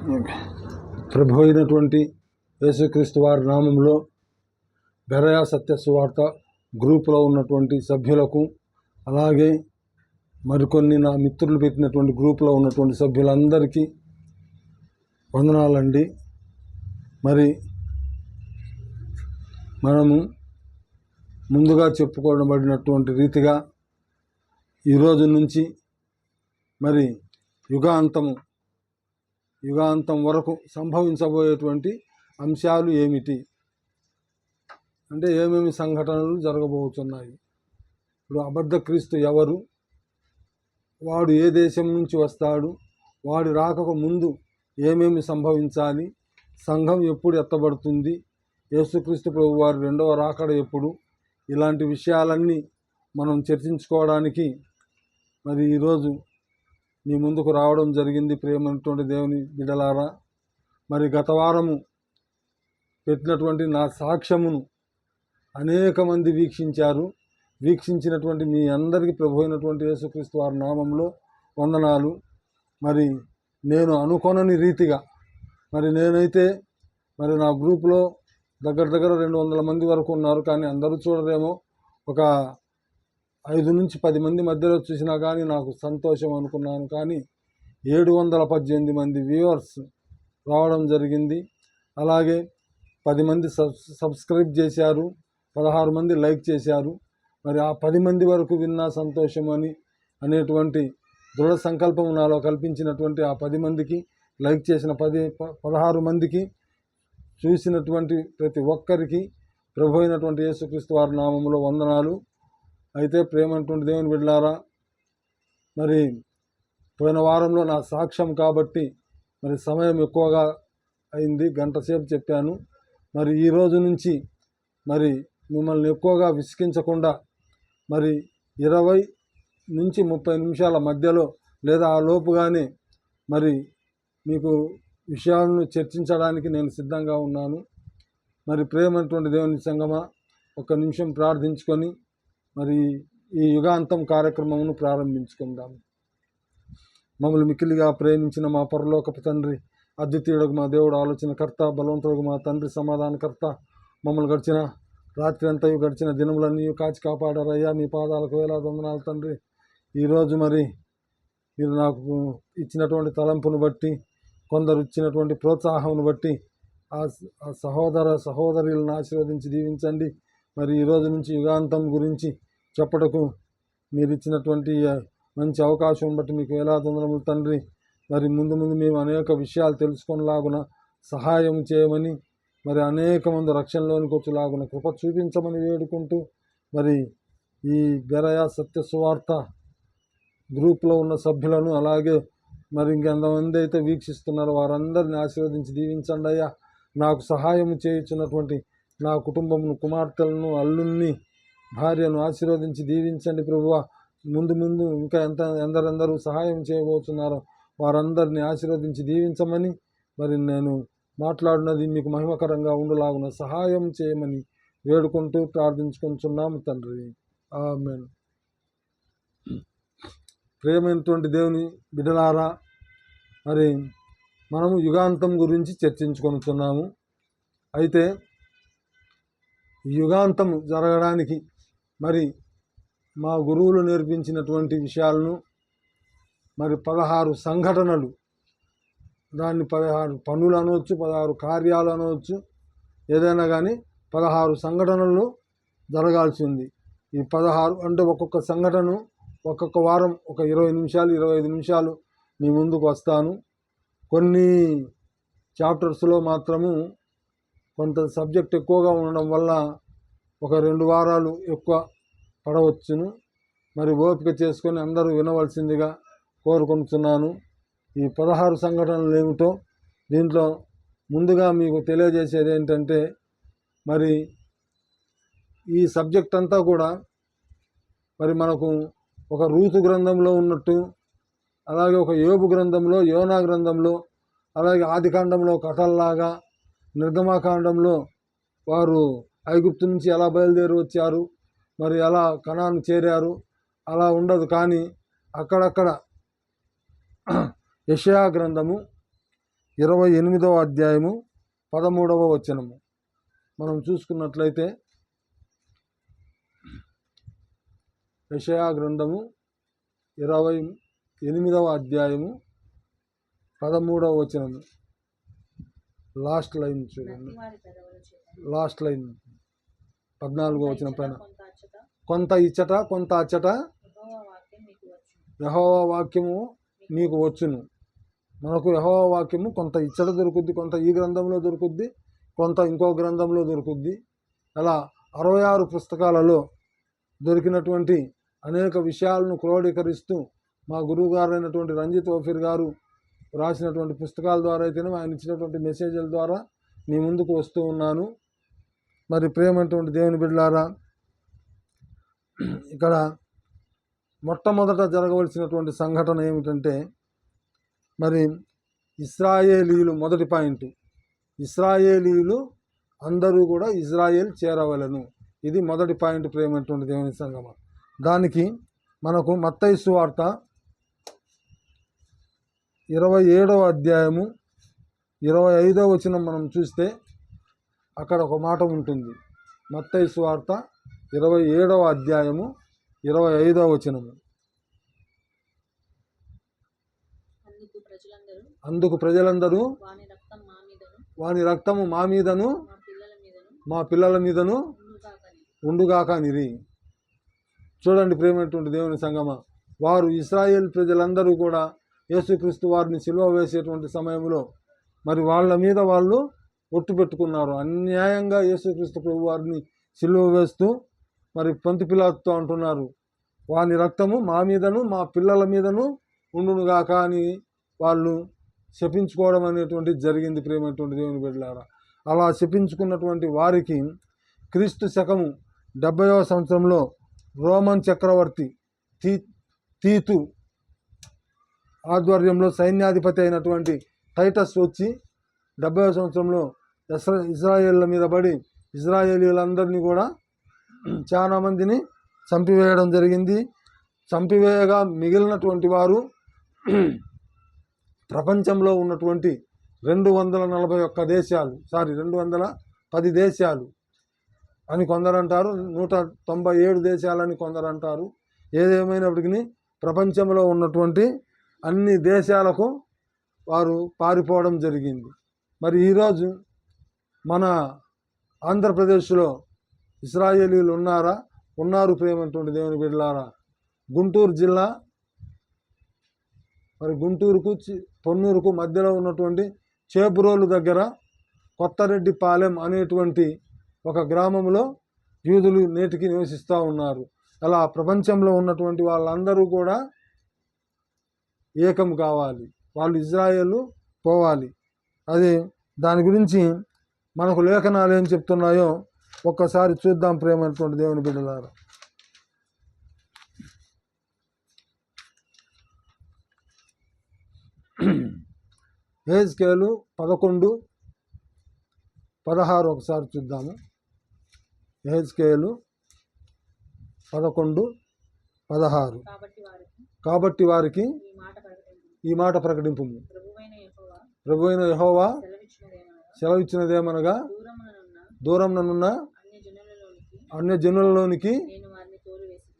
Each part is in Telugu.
ప్రభు అయినటువంటి యేసుక్రీస్తు వారి నామంలో బెరయా సత్య సువార్త గ్రూపులో ఉన్నటువంటి సభ్యులకు అలాగే మరికొన్ని నా మిత్రులు పెట్టినటువంటి గ్రూపులో ఉన్నటువంటి సభ్యులందరికీ వందనాలండి. మరి మనము ముందుగా చెప్పుకోబడినటువంటి రీతిగా ఈరోజు నుంచి మరి యుగాంతము యుగాంతం వరకు సంభవించబోయేటువంటి అంశాలు ఏమిటి? అంటే ఏమేమి సంఘటనలు జరగబోతున్నాయి? ఇప్పుడు అబద్ధ క్రీస్తు ఎవరు? వాడు ఏ దేశం నుంచి వస్తాడు? వాడు రాకకు ముందు ఏమేమి సంభవించాలి? సంఘం ఎప్పుడు ఎత్తబడుతుంది? యేసుక్రీస్తు ప్రభు వారి రెండవ రాకడ ఎప్పుడు? ఇలాంటి విషయాలన్నీ మనం చర్చించుకోవడానికి మరి ఈరోజు మీ ముందుకు రావడం జరిగింది ప్రేమైనటువంటి దేవుని బిడలారా మరి గత వారము పెట్టినటువంటి నా సాక్ష్యమును అనేక మంది వీక్షించారు. వీక్షించినటువంటి మీ అందరికీ ప్రభు అయినటువంటి యేసుక్రీస్తు వారి నామంలో వందనాలు. మరి నేను అనుకోనని రీతిగా మరి నేనైతే మరి నా గ్రూప్లో దగ్గర దగ్గర రెండు వందల మంది వరకు ఉన్నారు. కానీ అందరూ చూడరేమో ఒక ఐదు నుంచి పది మంది మధ్యలో చూసినా కానీ నాకు సంతోషం అనుకున్నాను. కానీ ఏడు వందల పద్దెనిమిది మంది వ్యూవర్స్ రావడం జరిగింది. అలాగే పది మంది సబ్ సబ్స్క్రైబ్ చేశారు. పదహారు మంది లైక్ చేశారు. మరి ఆ పది మంది వరకు విన్నా సంతోషం అని అనేటువంటి దృఢ సంకల్పం నాలో కల్పించినటువంటి ఆ పది మందికి లైక్ చేసిన పది పదహారు మందికి చూసినటువంటి ప్రతి ఒక్కరికి ప్రభు అయినటువంటి యేసుక్రీస్తు వారి నామంలో వందనాలు. అయితే ప్రేమైనటువంటి దేవుని బిడ్డలారా మరి పోయిన వారంలో నా సాక్ష్యం కాబట్టి మరి సమయం ఎక్కువగా అయింది గంట సేపు చెప్పాను. మరి ఈ రోజు నుంచి మరి మిమ్మల్ని ఎక్కువగా విసిగించకుండా మరి ఇరవై నుంచి ముప్పై నిమిషాల మధ్యలో లేదా ఆ లోపుగానే మరి మీకు విషయాలను చర్చించడానికి నేను సిద్ధంగా ఉన్నాను. మరి ప్రేమైనటువంటి దేవుని సంగమా ఒక నిమిషం ప్రార్థించుకొని మరి ఈ యుగాంతం కార్యక్రమమును ప్రారంభించుకుందాం. మమ్మల్ని మిక్కిలిగా ప్రేమించిన మా పరలోకపు తండ్రి అద్వితీయుడకు మా దేవుడు ఆలోచనకర్త బలవంతుడు మా తండ్రి సమాధానకర్త మమ్మల్ని గడిచిన రాత్రి అంతా గడిచిన దినములన్నీ కాచి కాపాడారయ్యా మీ పాదాలకు వేలాది వందనాలు తండ్రి. ఈరోజు మరి మీరు నాకు ఇచ్చినటువంటి తలంపును బట్టి కొందరు ఇచ్చినటువంటి ప్రోత్సాహమును బట్టి ఆ ఆ సహోదర సహోదరులను ఆశీర్వదించి దీవించండి. మరి ఈ రోజు నుంచి యుగాంతం గురించి చెప్పటకు మీరు ఇచ్చినటువంటి మంచి అవకాశం బట్టి మీకు ఎలా తొందరములు తండ్రి. మరి ముందు ముందు మేము అనేక విషయాలు తెలుసుకునేలాగున సహాయం చేయమని మరి అనేక మంది రక్షణలోనికి వచ్చేలాగున కృప చూపించమని వేడుకుంటూ మరి ఈ బెరయ సత్య సువార్త గ్రూప్లో ఉన్న సభ్యులను అలాగే మరి ఇంకెంతమంది అయితే వీక్షిస్తున్నారో వారందరిని ఆశీర్వదించి దీవించండి అయ్యా. నాకు సహాయం చేయించినటువంటి నా కుటుంబమును కుమార్తెలను అల్లుణ్ణి భార్యను ఆశీర్వదించి దీవించండి ప్రభువ. ముందు ముందు ఇంకా ఎంత ఎందరెందరూ సహాయం చేయబోతున్నారో వారందరిని ఆశీర్వదించి దీవించమని మరి నేను మాట్లాడినది మీకు మహిమకరంగా ఉండలాగున సహాయం చేయమని వేడుకుంటూ ప్రార్థించుకుంటున్నాము తండ్రి. ఆమెన్. ప్రేమైనటువంటి దేవుని బిడలారా మరి మనము యుగాంతం గురించి చర్చించుకొనుతున్నాము అయితే యుగాంతం జరగడానికి మరి మా గురువులు నేర్పించినటువంటి విషయాలను మరి పదహారు సంఘటనలు దాన్ని పదహారు పనులు అనవచ్చు పదహారు కార్యాలు అనవచ్చు ఏదైనా కానీ పదహారు సంఘటనలు జరగాల్సి ఉంది. ఈ పదహారు అంటే ఒక్కొక్క సంఘటన ఒక్కొక్క వారం ఒక ఇరవై నిమిషాలు ఇరవై ఐదు నిమిషాలు మీ ముందుకు వస్తాను. కొన్ని చాప్టర్స్లో మాత్రము కొంత సబ్జెక్ట్ ఎక్కువగా ఉండడం వల్ల ఒక రెండు వారాలు ఎక్కువ పడవచ్చును. మరి ఓపిక చేసుకొని అందరూ వినవలసిందిగా కోరుకుంటున్నాను. ఈ పదహారు సంఘటనలు ఏమిటో దీంట్లో ముందుగా మీకు తెలియజేసేది ఏంటంటే మరి ఈ సబ్జెక్ట్ అంతా కూడా మరి మనకు ఒక రూతు గ్రంథంలో ఉన్నట్టు అలాగే ఒక యోబు గ్రంథంలో యోనా గ్రంథంలో అలాగే ఆదికాండంలో కథల్లాగా నిర్గమాకాండంలో వారు ఐగుప్తు నుంచి ఎలా బయలుదేరి వచ్చారు మరి ఎలా కణాన్ని చేరారు అలా ఉండదు. కానీ అక్కడక్కడ యషయా గ్రంథము ఇరవై ఎనిమిదవ అధ్యాయము పదమూడవ వచనము. మనం చూసుకున్నట్లయితే యషయా గ్రంథము ఇరవై ఎనిమిదవ అధ్యాయము పదమూడవ వచనము. లాస్ట్ లైన్ చూడండి. Last line. పద్నాలుగో వచనం పైన. కొంత ఇచ్చట కొంత అచ్చట. యెహోవా వచ్చును. వాక్యము మీకు వచ్చును. మనకు యహోవా వాక్యము కొంత ఇచ్చట దొరుకుద్ది కొంత ఈ గ్రంథంలో దొరుకుద్ది కొంత ఇంకో గ్రంథంలో దొరుకుద్ది. అలా అరవై ఆరు పుస్తకాలలో దొరికినటువంటి అనేక విషయాలను క్రోడీకరిస్తూ మా గురువు గారు అయినటువంటి రంజిత్ ఓఫీర్ గారు రాసినటువంటి పుస్తకాల ద్వారా అయితేనే ఆయన ఇచ్చినటువంటి మెసేజ్ల ద్వారా నీ ముందుకు వస్తూ ఉన్నాను. మరి ప్రేమైనటువంటి దేవుని బిడ్డలారా ఇక్కడ మొట్టమొదట జరగవలసినటువంటి సంఘటన ఏమిటంటే మరి ఇస్రాయేలీలు మొదటి పాయింట్. ఇస్రాయేలీలు అందరూ కూడా ఇజ్రాయేల్ చేరవలను. ఇది మొదటి పాయింట్ ప్రేమటువంటి దేవుని సంగమ దానికి మనకు మత్తైసు వార్త ఇరవై ఏడవ అధ్యాయము ఇరవై ఐదవ వచనం మనం చూస్తే అక్కడ ఒక మాట ఉంటుంది. మత్తయి వార్త ఇరవై ఏడవ అధ్యాయము ఇరవై ఐదవ వచనము. అందుకు ప్రజలందరూ వాని రక్తము మా మీదను మా పిల్లల మీదను ఉండుగాక నిరి చూడండి ప్రేమైనటువంటి దేవుని సంగమ. వారు ఇస్రాయేల్ ప్రజలందరూ కూడా యేసుక్రీస్తు వారిని సిలువ వేసేటువంటి సమయంలో మరి వాళ్ళ మీద వాళ్ళు ఒట్టు పెట్టుకున్నారు. అన్యాయంగా యేసుక్రీస్తు ప్రభు వారిని సిలువ వేస్తూ మరి పంతి పిల్లలతో అంటున్నారు. వాని రక్తము మా మీదను మా పిల్లల మీదను ఉండునుగాక అని వాళ్ళు శపించుకోవడం అనేటువంటిది జరిగింది ప్రేమైనటువంటి దేవుని బిడ్డలారా. అలా శపించుకున్నటువంటి వారికి క్రీస్తు శకము డెబ్బైవ సంవత్సరంలో రోమన్ చక్రవర్తి తీ తీతు ఆధ్వర్యంలో సైన్యాధిపతి అయినటువంటి టైటస్ వచ్చి డెబ్బై సంవత్సరంలో ఇస్రా ఇజ్రాయేళ్ళ మీద పడి ఇజ్రాయేలీలందరినీ కూడా చాలా మందిని చంపివేయడం జరిగింది. చంపివేయగా మిగిలినటువంటి వారు ప్రపంచంలో ఉన్నటువంటి రెండు వందల నలభై ఒక్క దేశాలు సారీ రెండు వందల పది దేశాలు అని కొందరు అంటారు నూట తొంభై ఏడు దేశాలని కొందరు అంటారు ఏదేమైనప్పటికీ ప్రపంచంలో ఉన్నటువంటి అన్ని దేశాలకు వారు పారిపోవడం జరిగింది. మరి ఈరోజు మన ఆంధ్రప్రదేశ్లో ఇస్రాయేలీలు ఉన్నారా? ఉన్నారు ప్రేమటువంటి దేవుని బిడ్డలారా గుంటూరు జిల్లా మరి గుంటూరుకు చి- పొన్నూరుకు మధ్యలో ఉన్నటువంటి చేపురోలు దగ్గర కొత్తరెడ్డిపాలెం అనేటువంటి ఒక గ్రామంలో యూదులు నేటికి నివసిస్తూ ఉన్నారు. అలా ప్రపంచంలో ఉన్నటువంటి వాళ్ళందరూ కూడా ఏకం కావాలి. వాళ్ళు ఇజ్రాయేల్ పోవాలి. అది దాని గురించి మనకు లేఖనాలు ఏం చెప్తున్నాయో ఒక్కసారి చూద్దాం ప్రేమైనటువంటి దేవుని బిడ్డలారా. హేజ్కేలు పదకొండు పదహారు ఒకసారి చూద్దాము. హేజ్కేలు పదకొండు పదహారు. కాబట్టి వారికి ఈ మాట ప్రకటింపు ప్రభువైన యెహోవా ప్రభు అయిన యహోవా సెలవిచ్చినదేమనగా దూరం నన్నున్న అన్య జనులలోనికి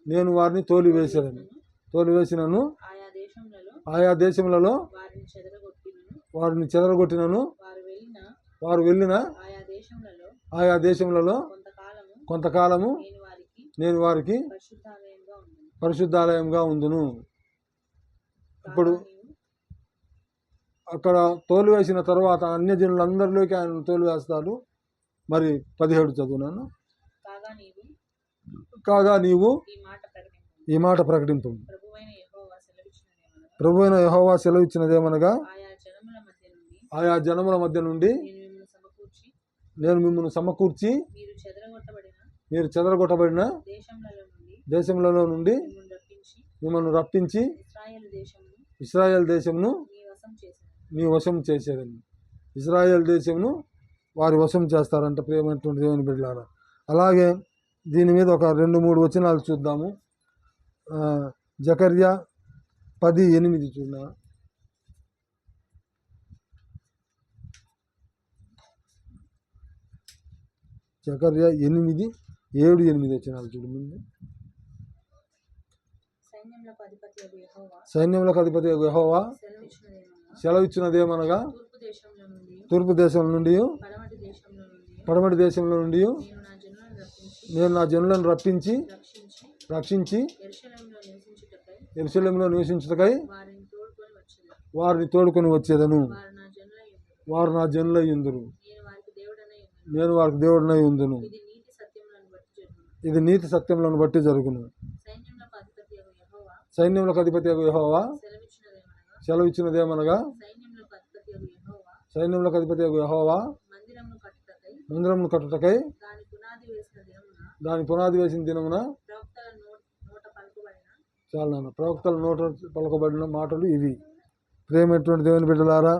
నేను వారిని తోలివేసేదను తోలివేసినను. ఆయా దేశములలో వారిని చెదరగొట్టినను. వారు వెళ్ళిన ఆయా దేశములలో కొంతకాలము నేను వారికి పరిశుద్ధాలయంగా ఉందును ఇప్పుడు అక్కడ తోలివేసిన తర్వాత అన్యజనులందరిలోకి ఆయన తోలివేస్తాడు మరి పదిహేడు చదువునాను. కాగా నీవు? ఈ మాట ప్రకటింపు ప్రభు అయిన యహోవా సెలవిచ్చినదేమనగా ఆయా జనముల మధ్య నుండి ఆయా జనముల మధ్య నుండి నేను మిమ్మల్ని సమకూర్చి మీరు చెదరగొట్టబడిన దేశములలో నుండి మిమ్మల్ని రప్పించి ఇస్రాయేల్ దేశంను నీ వశం చేసేదని. ఇజ్రాయెల్ దేశంను వారు వశం చేస్తారంట ప్రియమైనటువంటి దేవుని బిడ్డలారా. అలాగే దీని మీద ఒక రెండు మూడు వచనాలు చూద్దాము. జకర్య పది ఎనిమిది చూడ. జకర్య ఎనిమిది ఏడు ఎనిమిది వచనాలు చూడమండి సైన్యములకు అధిపతి యెహోవా. సెలవిచ్చినదేమనగా? తూర్పు దేశం నుండి. పడమటి దేశంలో నుండి. నేను నా జనులను రప్పించి రక్షించి యెరూషలేములో నివసించుటకై వారిని తోడుకొని వచ్చేదను. వారు నా జనులై ఉందురు. నేను వారికి దేవుడినై ఉందును. ఇది నీతి సత్యములను బట్టి జరుగును ఇది నీతి సత్యములను బట్టి జరుగును సైన్యములకు అధిపతి అగు యెహోవా సైన్యములకు అధిపతి యెహోవా? సెలవిచ్చినదేమనగా? సైన్యములకు అధిపతి అగు యెహోవా? సైన్యములకు అధిపతి యెహోవా? మందిరమును కట్టుటకై? దాని పునాది వేసిన దినమున? చాలా నాన్న. ప్రవక్తల నోట పలకబడిన మాటలు ఇవి. ప్రేమటువంటి దేవుని బిడ్డలారా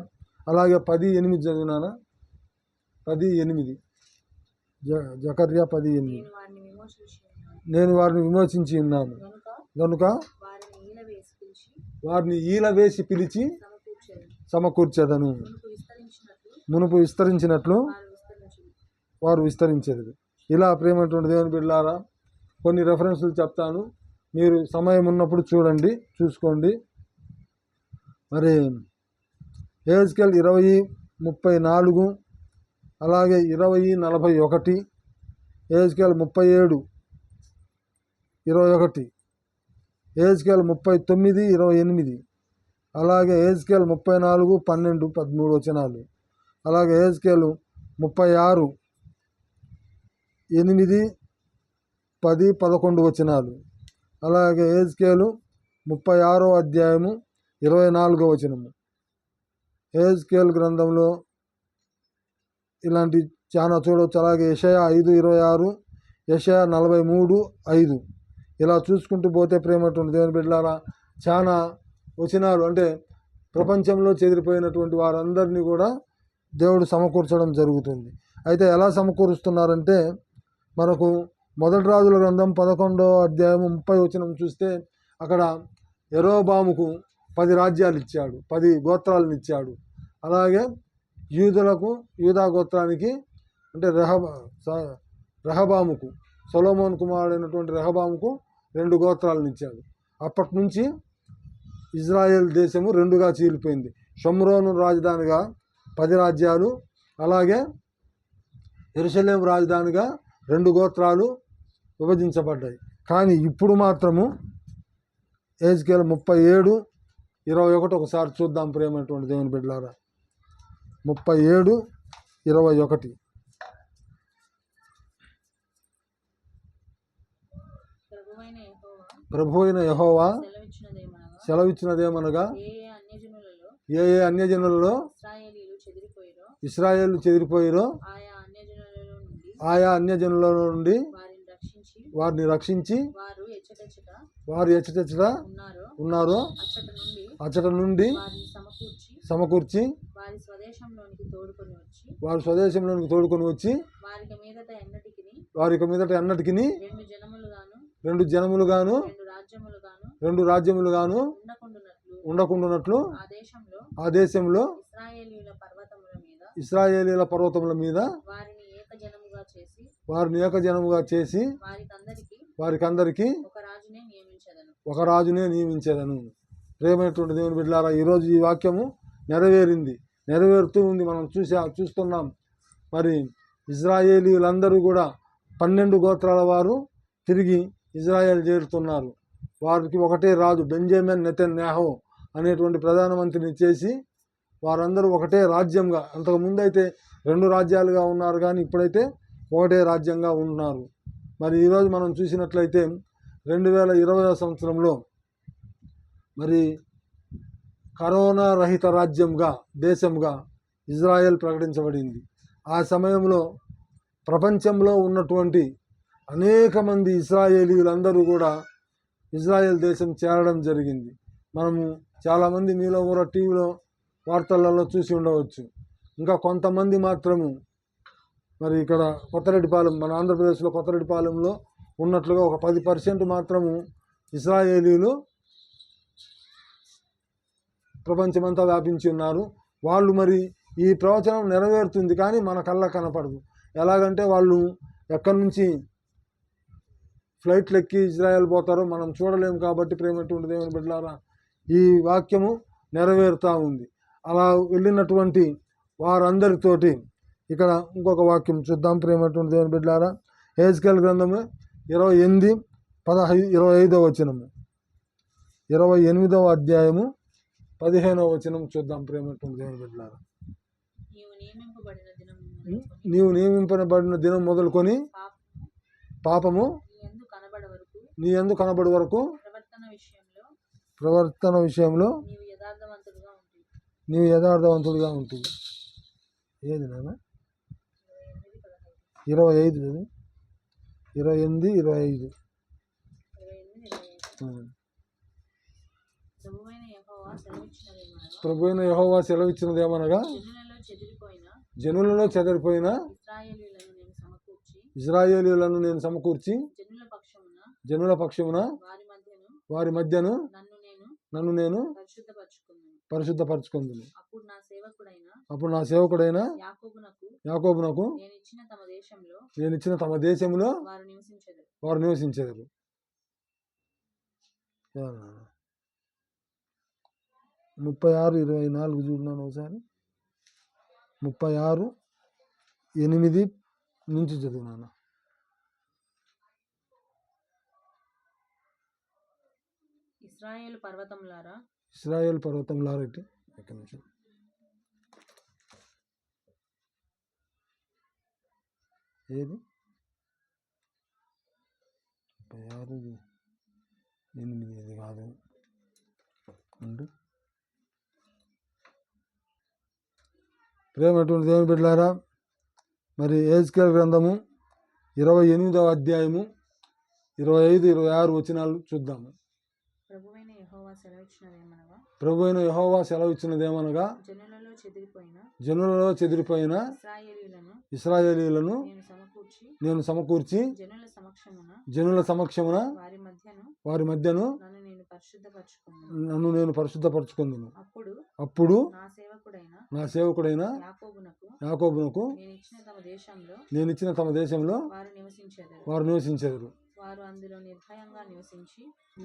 అలాగే పది ఎనిమిది చదివినానా పది ఎనిమిది. జ జకర్య పది ఎనిమిది. నేను వారిని విమోచించి ఉన్నాను. కనుక కనుక వారిని ఈల వేసి పిలిచి వారిని ఈల వేసి పిలిచి సమకూర్చేదను. మునుపు విస్తరించినట్లు వారు విస్తరించేది. ఇలా ప్రేమటువంటి దేవుని బిడ్డారా కొన్ని రెఫరెన్స్లు చెప్తాను. మీరు సమయం ఉన్నప్పుడు చూడండి చూసుకోండి. మరి ఏజ్కెల్ ఇరవై ముప్పై నాలుగు అలాగే ఇరవై నలభై ఒకటి ఏజ్కెల్ ముప్పై ఏడు ఇరవై ఒకటి. ఏజ్కేల్ ముప్పై తొమ్మిది ఇరవై ఎనిమిది. అలాగే ఏజ్కేల్ ముప్పై నాలుగు పన్నెండు పదమూడు వచనాలు. అలాగే ఏజ్కెల్ ముప్పై ఆరు ఎనిమిది పది పదకొండు వచనాలు. అలాగే ఏజ్కేలు ముప్పై ఆరో అధ్యాయము ఇరవై నాలుగో వచనము. ఏజ్కేల్ గ్రంథంలో ఇలాంటి చాలా చూడవచ్చు అలాగే యషయా ఐదు ఇరవై ఆరు యషయా నలభై మూడు ఐదు. ఇలా చూసుకుంటూ పోతే ప్రేమటువంటి దేవుని బిడ్డలారా చాలా వచనాలు అంటే ప్రపంచంలో చెదిరిపోయినటువంటి వారందరినీ కూడా దేవుడు సమకూర్చడం జరుగుతుంది. అయితే ఎలా సమకూరుస్తున్నారంటే మనకు మొదటి రాజుల గ్రంథం పదకొండో అధ్యాయం ముప్పై వచనం చూస్తే అక్కడ ఎరోబాముకు పది రాజ్యాలు ఇచ్చాడు పది గోత్రాలను ఇచ్చాడు. అలాగే యూదులకు యూదా గోత్రానికి అంటే రెహబ రెహబాముకు సొలోమోన్ కుమారుడైనటువంటి రెహబాముకు రెండు గోత్రాలను ఇచ్చాడు అప్పటి నుంచి ఇజ్రాయెల్ దేశము రెండుగా చీలిపోయింది. షమ్రోను రాజధానిగా పది రాజ్యాలు అలాగే ఎరుసలేం రాజధానిగా రెండు గోత్రాలు విభజించబడ్డాయి. కానీ ఇప్పుడు మాత్రము ఏజ్కేల ముప్పై ఏడు ఇరవై ఒకటి ఒకసారి చూద్దాం ప్రేమటువంటి దేవుని బిడ్డలారా. ముప్పై ఏడు ఇరవై ఒకటి ప్రభువైన యెహోవా ప్రభు అయిన యహోవా సెలవిచ్చినదేమనగా ఏ ఏ అన్యజనులలో ఇస్రాయేల్ చెదిరిపోయిరో ఆయా అన్యజనులలో నుండి ఆయా అన్యజనుల నుండి వారిని రక్షించి వారు ఎచ్చటెచ్చట ఉన్నారో అచ్చట నుండి సమకూర్చి వారి స్వదేశంలోనికి తోడుకొని వచ్చి వారికి మీదట ఎన్నటికి రెండు జనములుగాను రెండు రాజ్యములుగాను ఉండకుండునట్లు ఉండకుండానట్లు ఆ దేశంలో ఇస్రాయేలీల పర్వతముల మీద వారిని ఏకజనముగా చేసి వారికందరికి వారికందరికీ ఒక రాజునే నియమించదను. ఒక రాజునే నియమించేదను. ప్రేమైనటువంటి దేవుని బిడ్డలారా ఈరోజు ఈ వాక్యము నెరవేరింది. నెరవేరుతూ ఉంది. మనం చూసా చూస్తున్నాం. మరి ఇజ్రాయేలీలందరూ కూడా పన్నెండు గోత్రాల వారు తిరిగి ఇజ్రాయెల్ చేరుతున్నారు. వారికి ఒకటే రాజు బెంజమిన్ నేహో అనేటువంటి ప్రధానమంత్రిని చేసి వారందరూ ఒకటే రాజ్యంగా అంతకుముందు అయితే రెండు రాజ్యాలుగా ఉన్నారు కానీ ఇప్పుడైతే ఒకటే రాజ్యంగా ఉన్నారు. మరి ఈరోజు మనం చూసినట్లయితే రెండు వేల ఇరవై సంవత్సరంలో మరి కరోనా రహిత రాజ్యంగా దేశంగా ఇజ్రాయెల్ ప్రకటించబడింది. ఆ సమయంలో ప్రపంచంలో ఉన్నటువంటి అనేక మంది ఇస్రాయేలీలందరూ కూడా ఇజ్రాయెల్ దేశం చేరడం జరిగింది. మనము చాలామంది మీలో కూడా టీవీలో వార్తలలో చూసి ఉండవచ్చు. ఇంకా కొంతమంది మాత్రము మరి ఇక్కడ కొత్తరెడ్డిపాలెం మన ఆంధ్రప్రదేశ్లో కొత్తరెడ్డిపాలెంలో ఉన్నట్లుగా ఒక పది పర్సెంట్ మాత్రము ఇస్రాయేలీలు ప్రపంచమంతా వ్యాపించి ఉన్నారు. వాళ్ళు మరి ఈ ప్రవచనం నెరవేరుతుంది కానీ మన కళ్ళ కనపడదు. ఎలాగంటే వాళ్ళు ఎక్కడి నుంచి ఫ్లైట్లు ఎక్కి ఇజ్రాయెల్ పోతారో మనం చూడలేము కాబట్టి ప్రేమటువంటి దేవుని బిడ్డలారా ఈ వాక్యము నెరవేరుతూ ఉంది. అలా వెళ్ళినటువంటి వారందరితోటి ఇక్కడ ఇంకొక వాక్యం చూద్దాం ప్రేమటువంటి దేవుని బిడ్డలారా. హేజ్కెల్ గ్రంథము ఇరవై ఎనిమిది పదహై ఇరవై ఐదవ వచనము. ఇరవై ఎనిమిదవ అధ్యాయము పదిహేనవ వచనం చూద్దాం ప్రేమటువంటి దేవుని బిడ్డలారా. నీవు నియమింపబడిన దినం మొదలుకొని నీవు నియమింపబడిన దినం మొదలుకొని పాపము పాపము నీ ఎందు కనబడ వరకు నీ ఎందు కనబడి వరకు ప్రవర్తన విషయంలో నీవు యథార్థవంతుడుగా ఉంటుంది ఏది నాన్న? ఇరవై ఐదు ఇరవై ఎనిమిది ఇరవై ఐదు. సెలవిచ్చినదేమనగా ప్రభు అయిన యహోవా సెలవిచ్చినది ఏమనగా జనులలో చెదిరిపోయిన ఇజ్రాయేలీలను నేను సమకూర్చి జనుల పక్షమున వారి మధ్యను నన్ను నేను పరిశుద్ధపరచుకుందును. అప్పుడు నా సేవకుడైన యాకోబునకు నేను ఇచ్చిన తమ దేశంలో వారు నివసించెదరు. ముప్పై ఆరు ఇరవై నాలుగు చూడన్నాను ఒకసారి. ముప్పై ఆరు ఎనిమిది నుంచి చదివినాను ఇస్రాయేల్ పర్వతములారా ఇస్రాయేల్ పర్వతం లారెట్టి ఎక్కడి నుంచి ఏది? ముప్పై ఆరు ఎనిమిది ఇది కాదు. ఉండు ప్రేమటువంటి దేవుని బిడ్డలారా మరి ఏజ్కేల్ గ్రంథము ఇరవై ఎనిమిదవ అధ్యాయము ఇరవై ఐదు ఇరవై ఆరు వచనాలు చూద్దాము. ప్రభు అయిన యహోవా సెలవిచ్చినదేమనగా? జనులలో చెదిరిపోయిన జనులలో చెదిరిపోయిన ఇస్రాయేలీలను నేను సమకూర్చి జనుల సమక్షమున వారి మధ్యను నన్ను నేను పరిశుద్ధపరచుకుందును. అప్పుడు నా సేవకుడైన యాకోబునకు నేను ఇచ్చిన తమ దేశంలో వారు నివసించెదరు. వారు అందులో నిర్భయంగా నివసించి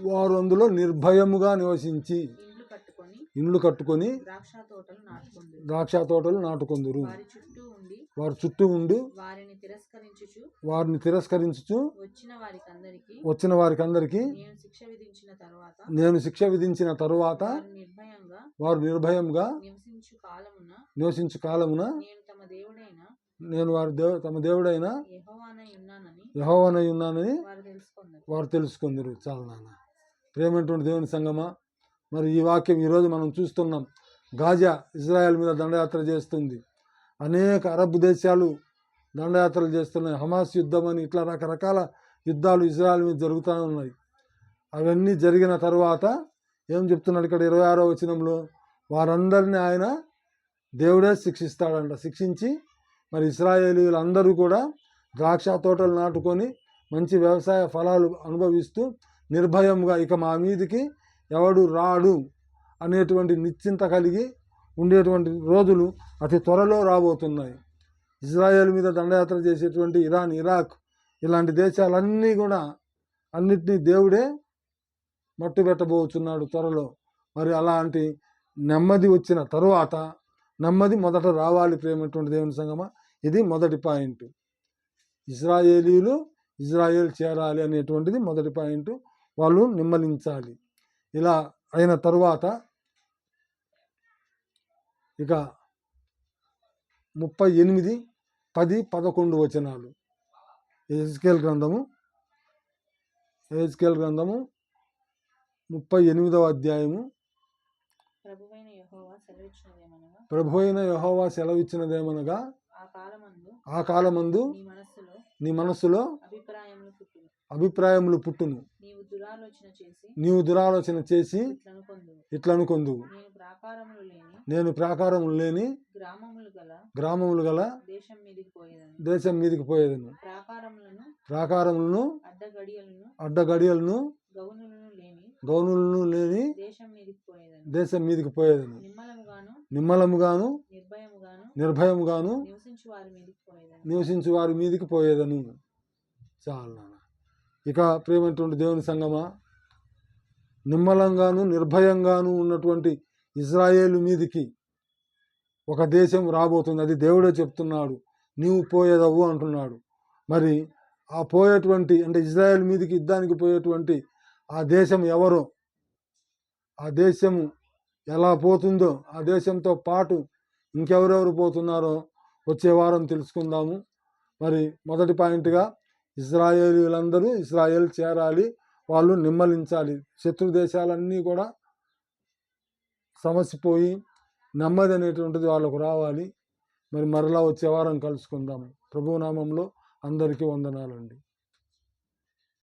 వారు అందులో నిర్భయముగా నివసించి ఇండ్లు కట్టుకొని ఇండ్లు కట్టుకొని ద్రాక్ష తోటలు నాటుకుంది ద్రాక్ష తోటలు నాటుకొందురు. వారి చుట్టూ ఉండి వారు చుట్టూ ఉండి వారిని తిరస్కరించుచు వారిని తిరస్కరించుచు వచ్చిన వారికందరికీ వచ్చిన వారికి అందరికీ నేను శిక్ష విధించిన తరువాత నేను శిక్ష విధించిన తరువాత వారు నిర్భయంగా వారు నిర్భయంగా నివసించు కాలమున నివసించు కాలమున నేను తమ దేవుడైన నేను వారి దేవ తమ దేవుడైన యెహోవానై ఉన్నానని వారు తెలుసుకుందరు. చాలా నాన్న. ప్రేమటువంటి దేవుని సంగమా. మరి ఈ వాక్యం ఈరోజు మనం చూస్తున్నాం. గాజా ఇజ్రాయెల్ మీద దండయాత్ర చేస్తుంది. అనేక అరబ్ దేశాలు దండయాత్రలు చేస్తున్నాయి. హమాస్ యుద్ధం అని ఇట్లా రకరకాల యుద్ధాలు ఇజ్రాయెల్ మీద జరుగుతూ ఉన్నాయి. అవన్నీ జరిగిన తర్వాత ఏం చెప్తున్నాడు ఇక్కడ ఇరవై ఆరో వచనంలో? వారందరినీ ఆయన దేవుడే శిక్షిస్తాడంట. శిక్షించి మరి ఇస్రాయేలీలందరూ కూడా ద్రాక్ష తోటలు నాటుకొని మంచి వ్యవసాయ ఫలాలు అనుభవిస్తూ నిర్భయంగా ఇక మా మీదికి ఎవడు రాడు అనేటువంటి నిశ్చింత కలిగి ఉండేటువంటి రోజులు అతి త్వరలో రాబోతున్నాయి. ఇజ్రాయెల్ మీద దండయాత్ర చేసేటువంటి ఇరాన్ ఇరాక్ ఇలాంటి దేశాలన్నీ కూడా అన్నిటినీ దేవుడే మట్టు పెట్టబోతున్నాడు త్వరలో. మరి అలాంటి నెమ్మది వచ్చిన తరువాత నెమ్మది మొదట రావాలి ప్రేమటువంటి దేవుని సంగమ? ఇది మొదటి పాయింట్. ఇజ్రాయేలీలు ఇజ్రాయేల్ చేరాలి అనేటువంటిది మొదటి పాయింట్. వాళ్ళు నిమ్మలించాలి. ఇలా అయిన తరువాత ఇక ముప్పై ఎనిమిది పది పదకొండు వచనాలు. ఎజ్కేల్ గ్రంథము ఎజ్కేల్ గ్రంథము ముప్పై ఎనిమిదవ అధ్యాయము. ప్రభువైన ప్రభు అయిన యహోవా సెలవిచ్చినదేమనగా? ఆ కాలమందు ఆ కాలమందు నీ మనస్సులో అభిప్రాయములు పుట్టును. నీవు దురాలోచన చేసి ఇట్లనుకొందువు నేను ప్రాకారములు లేని గ్రామములు గల దేశం మీదికి పోయేదని. ప్రాకారములను అడ్డగడియలను గౌనులను లేని దేశం మీదికి పోయేదని. నిమ్మలముగాను నిర్భయముగాను నివసించు వారి మీదికి పోయేదని. చాలు ఇక ప్రేమైనటువంటి దేవుని సంగమా నిమ్మలంగాను నిర్భయంగాను ఉన్నటువంటి ఇజ్రాయేలు మీదికి ఒక దేశం రాబోతుంది. అది దేవుడే చెప్తున్నాడు. నీవు పోయేదవు అంటున్నాడు. మరి ఆ పోయేటువంటి అంటే ఇజ్రాయెల్ మీదకి యుద్ధానికి పోయేటువంటి ఆ దేశం ఎవరు? ఆ దేశము ఎలా పోతుందో ఆ దేశంతో పాటు ఇంకెవరెవరు పోతున్నారో వచ్చే వారం తెలుసుకుందాము. మరి మొదటి పాయింట్గా ఇజ్రాయేలీలందరూ ఇజ్రాయేల్ చేరాలి వాళ్ళు నిమ్మలించాలి. శత్రు దేశాలన్నీ కూడా సమసిపోయి నెమ్మది అనేటువంటిది వాళ్ళకు రావాలి. మరి మరలా వచ్చే వారం కలుసుకుందాము. ప్రభునామంలో అందరికీ వందనాలండి.